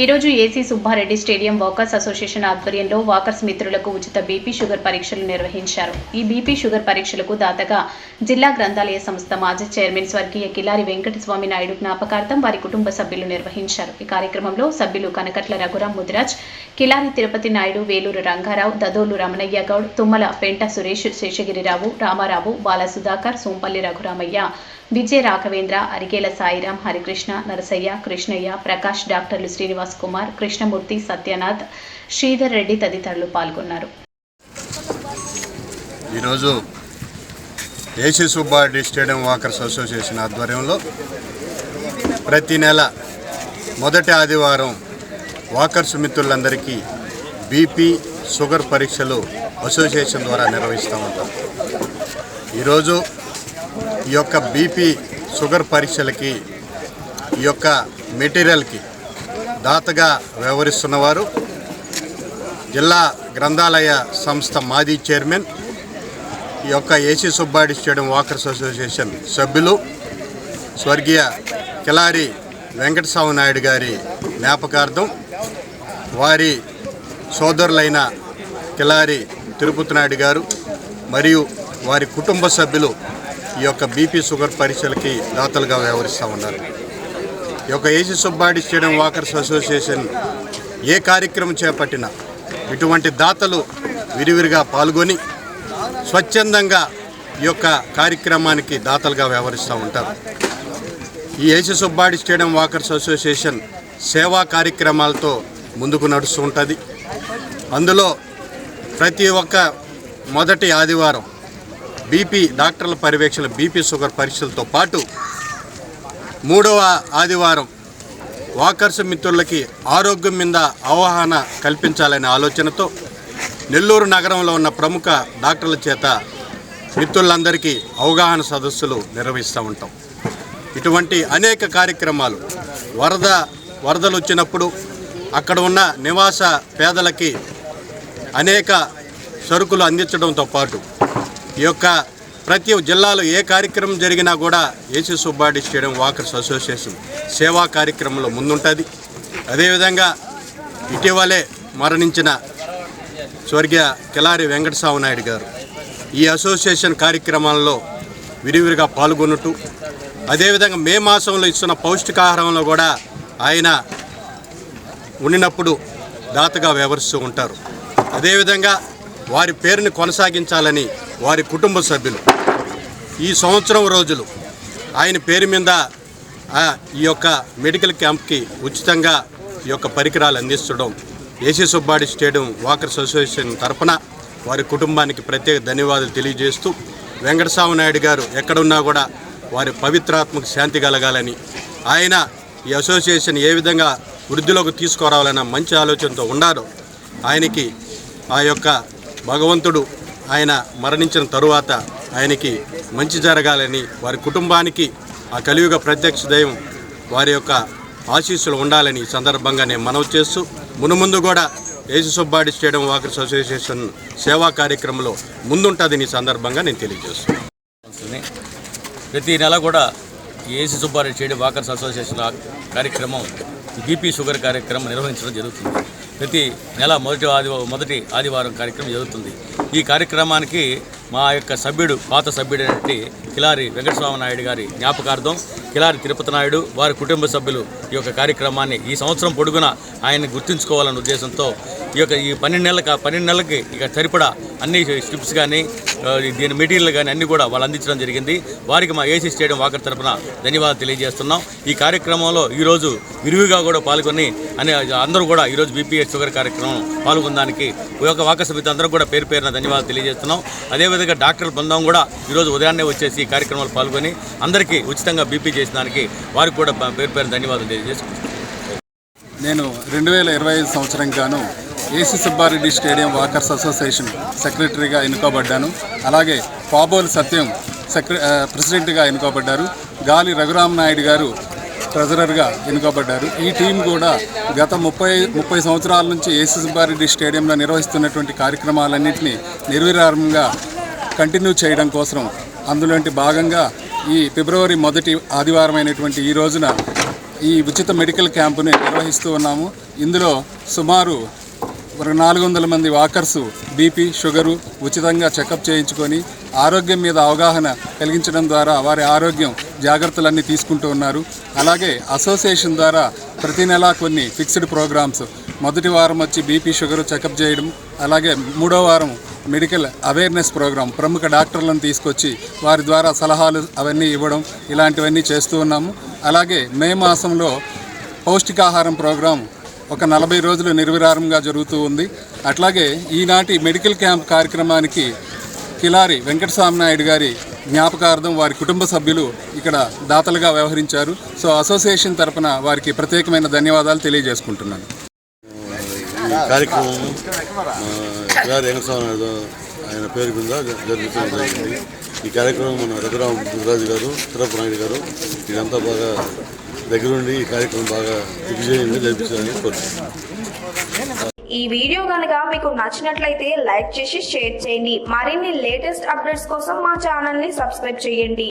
ఈ రోజు AC Subbareddy stadium walkers association ఆధ్వర్యంలో వాకర్స్ మిత్రులకు ఉచిత బీపీ షుగర్ పరీక్షలు నిర్వహించారు. ఈ బీపీ షుగర్ పరీక్షలకు దాతగా జిల్లా గ్రంథాలయ సంస్థ మాజీ చైర్మన్ స్వర్గీయ కిలారి వెంకటస్వామి నాయుడు జ్ఞాపకార్థం వారి కుటుంబ సభ్యులు నిర్వహించారు. ఈ కార్యక్రమంలో సభ్యులు కనకట్ల రఘురాం ముదిరాజ్ కిలారి తిరుపతి నాయుడు వేలూరు రంగారావు దదోలు రమణయ్య గౌడ్ తుమ్మల పెంట సురేష్ శేషగిరిరావు రామారావు బాల సుధాకర్ సోంపల్లి రఘురామయ్య విజయ రాఘవేంద్ర అరికేల సాయిరాం హరికృష్ణ నరసయ్య కృష్ణయ్య ప్రకాష్ డాక్టర్లు శ్రీనివాస్ కుమార్ కృష్ణమూర్తి సత్యనాథ్ శ్రీధర్ రెడ్డి తదితరులు పాల్గొన్నారు. ఈరోజు AC Subbareddy stadium walkers association ఆధ్వర్యంలో ప్రతి నెల మొదటి ఆదివారం వాకర్స్ మిత్రులందరికీ బీపీ షుగర్ పరీక్షలు అసోసియేషన్ ద్వారా నిర్వహిస్తూ ఉంటాం. ఈరోజు ఈ యొక్క బీపీ షుగర్ పరీక్షలకి ఈ యొక్క మెటీరియల్కి దాతగా వ్యవహరిస్తున్నవారు జిల్లా గ్రంథాలయ సంస్థ మాజీ చైర్మన్ ఈ యొక్క AC Subbadi stadium walkers association సభ్యులు స్వర్గీయ కిలారి వెంకటస్వామి నాయుడు గారి జ్ఞాపకార్థం వారి సోదరులైన కిలారి తిరుపతి నాయుడు గారు మరియు వారి కుటుంబ సభ్యులు ఈ యొక్క బీపీ షుగర్ పరీక్షలకి దాతలుగా వ్యవహరిస్తూ ఉన్నారు. ఈ యొక్క AC Subbadi stadium walkers association ఏ కార్యక్రమం చేపట్టినా ఇటువంటి దాతలు విరివిరిగా పాల్గొని స్వచ్ఛందంగా ఈ యొక్క కార్యక్రమానికి దాతలుగా వ్యవహరిస్తూ ఉంటారు. ఈ AC Subbadi stadium walkers association సేవా కార్యక్రమాలతో ముందుకు నడుస్తూ ఉంటుంది. అందులో ప్రతి ఒక్క మొదటి ఆదివారం బీపీ డాక్టర్ల పర్యవేక్షణ బీపీ షుగర్ పరీక్షలతో పాటు మూడవ ఆదివారం వాకర్స్ మిత్రులకి ఆరోగ్యం మీద అవగాహన కల్పించాలనే ఆలోచనతో నెల్లూరు నగరంలో ఉన్న ప్రముఖ డాక్టర్ల చేత మిత్రులందరికీ అవగాహన సదస్సులు నిర్వహిస్తూ ఉంటాం. ఇటువంటి అనేక కార్యక్రమాలు వరద వరదలు వచ్చినప్పుడు అక్కడ ఉన్న నివాస పేదలకి అనేక సరుకులు అందించడంతో పాటు ఈ యొక్క ప్రతి జిల్లాలో ఏ కార్యక్రమం జరిగినా కూడా AC Subbadi stadium walkers association సేవా కార్యక్రమంలో ముందుంటుంది. అదేవిధంగా ఇటీవలే మరణించిన స్వర్గీయ కిలారి వెంకటస్వామి నాయుడు గారు ఈ అసోసియేషన్ కార్యక్రమాల్లో విరివిరిగా పాల్గొనుటూ అదేవిధంగా మే మాసంలో ఇస్తున్న పౌష్టికాహారంలో కూడా ఆయన ఉండినప్పుడు దాతగా వ్యవహరిస్తూ ఉంటారు. అదేవిధంగా వారి పేరుని కొనసాగించాలని వారి కుటుంబ సభ్యులు. ఈ సంవత్సరం రోజులు ఆయన పేరు మీద ఈ యొక్క మెడికల్ క్యాంప్కి ఉచితంగా ఈ యొక్క పరికరాలు అందించడం AC Subbadi stadium walkers association తరఫున వారి కుటుంబానికి ప్రత్యేక ధన్యవాదాలు తెలియజేస్తూ వెంకటస్వామి నాయుడు గారు ఎక్కడున్నా కూడా వారి పవిత్రాత్మక శాంతి కలగాలని ఆయన ఈ అసోసియేషన్ ఏ విధంగా వృద్ధిలోకి తీసుకురావాలన్న మంచి ఆలోచనతో ఉన్నారో ఆయనకి ఆ యొక్క భగవంతుడు ఆయన మరణించిన తరువాత ఆయనకి మంచి జరగాలని వారి కుటుంబానికి ఆ కలియుగ ప్రత్యక్ష దైవం వారి యొక్క ఆశీస్సులు ఉండాలని ఈ సందర్భంగా నేను మనవి చేస్తూ మునుముందు కూడా ఏసు సుబ్బాడి స్టేడియం వాకర్స్ అసోసియేషన్ సేవా కార్యక్రమంలో ముందుంటుందని ఈ సందర్భంగా నేను తెలియజేస్తున్నాను. ప్రతి నెల కూడా AC Subbareddy stadium walkers association కార్యక్రమం బీపీ షుగర్ కార్యక్రమం నిర్వహించడం జరుగుతుంది. ప్రతి నెల మొదటి ఆదివారం మొదటి ఆదివారం కార్యక్రమం జరుగుతుంది. ఈ కార్యక్రమానికి మా యొక్క సభ్యుడు పాత సభ్యుడైనటువంటి కిలారి వెంకటస్వామి నాయుడు గారి జ్ఞాపకార్థం కిలారి తిరుపతి నాయుడు వారి కుటుంబ సభ్యులు ఈ యొక్క కార్యక్రమాన్ని ఈ సంవత్సరం పొడుగున ఆయన్ని గుర్తుంచుకోవాలనే ఉద్దేశంతో ఈ యొక్క ఈ పన్నెండు నెలల పన్నెండు నెలలకి ఇక సరిపడా అన్ని స్ట్రిప్స్ కానీ దీని మెటీరియల్ కానీ అన్ని కూడా వాళ్ళు అందించడం జరిగింది. వారికి మా ఏసీ స్టేడియం వాకర్ తరఫున ధన్యవాదాలు తెలియజేస్తున్నాం. ఈ కార్యక్రమంలో ఈరోజు విరివిగా కూడా పాల్గొని అనే అందరూ కూడా ఈరోజు బీపీఎస్ షుగర్ కార్యక్రమం పాల్గొనడానికి ఈ యొక్క వాకర్ సమితి అందరూ కూడా పేరు పేరున ధన్యవాదాలు తెలియజేస్తున్నాం. అదేవిధంగా డాక్టర్ల బృందం కూడా ఈరోజు ఉదయాన్నే వచ్చేసి ఈ కార్యక్రమాలు పాల్గొని అందరికీ ఉచితంగా బీపీ చేసిన దానికి వారికి కూడా పేరు పేరు ధన్యవాదాలు తెలియజేసుకుంటున్నాం. నేను రెండు వేల ఇరవై ఐదు సంవత్సరం గాను AC Subbareddy stadium walkers association సెక్రటరీగా ఎన్నుకోబడ్డాను. అలాగే పాబోల్ సత్యం సెక్ర ప్రెసిడెంట్గా ఎన్నుకోబడ్డారు. గాలి రఘురామ్ నాయుడు గారు ట్రెజరర్గా ఎన్నుకోబడ్డారు. ఈ టీం కూడా గత ముప్పై ముప్పై సంవత్సరాల నుంచి ఏసీ సుబ్బారెడ్డి స్టేడియంలో నిర్వహిస్తున్నటువంటి కార్యక్రమాలన్నింటినీ నిర్విరామంగా కంటిన్యూ చేయడం కోసం అందులోంటి భాగంగా ఈ ఫిబ్రవరి మొదటి ఆదివారం అయినటువంటి ఈ రోజున ఈ ఉచిత మెడికల్ క్యాంపుని నిర్వహిస్తూ ఉన్నాము. ఇందులో సుమారు ఒక నాలుగు వందల మంది వాకర్సు బీపీ షుగరు ఉచితంగా చెకప్ చేయించుకొని ఆరోగ్యం మీద అవగాహన కలిగించడం ద్వారా వారి ఆరోగ్యం జాగ్రత్తలన్నీ తీసుకుంటూ ఉన్నారు. అలాగే అసోసియేషన్ ద్వారా ప్రతి నెలా కొన్ని ఫిక్స్డ్ ప్రోగ్రామ్స్ మొదటి వారం వచ్చి బీపీ షుగర్ చెకప్ చేయడం అలాగే మూడో వారం మెడికల్ అవేర్నెస్ ప్రోగ్రాం ప్రముఖ డాక్టర్లను తీసుకొచ్చి వారి ద్వారా సలహాలు అవన్నీ ఇవ్వడం ఇలాంటివన్నీ చేస్తూ ఉన్నాము. అలాగే మే మాసంలో పౌష్టికాహారం ప్రోగ్రాం ఒక నలభై రోజులు నిర్విరారంగా జరుగుతూ ఉంది. అట్లాగే ఈనాటి మెడికల్ క్యాంప్ కార్యక్రమానికి కిలారి వెంకటస్వామి నాయుడు గారి జ్ఞాపకార్థం వారి కుటుంబ సభ్యులు ఇక్కడ దాతలుగా వ్యవహరించారు. సో అసోసియేషన్ తరపున వారికి ప్రత్యేకమైన ధన్యవాదాలు తెలియజేసుకుంటున్నాను. ఈ కార్యక్రమం ఆయన పేరు మీద జ- జరిగింది. ఈ కార్యక్రమం మన రఘురామ గుజరాజు గారు తిరుపతి నాయుడు గారు ఇదంతా బాగా దగ్గరుండి ఈ కార్యక్రమం బాగా దిగ్విజయంగా జరిపించాలని కోరుతున్నాను ఈ వీడియో కనుక మీకు నచ్చినట్లయితే లైక్ చేసి షేర్ చేయండి. మరిన్ని లేటెస్ట్ అప్డేట్స్ కోసం మా ఛానల్ని సబ్స్క్రైబ్ చేయండి.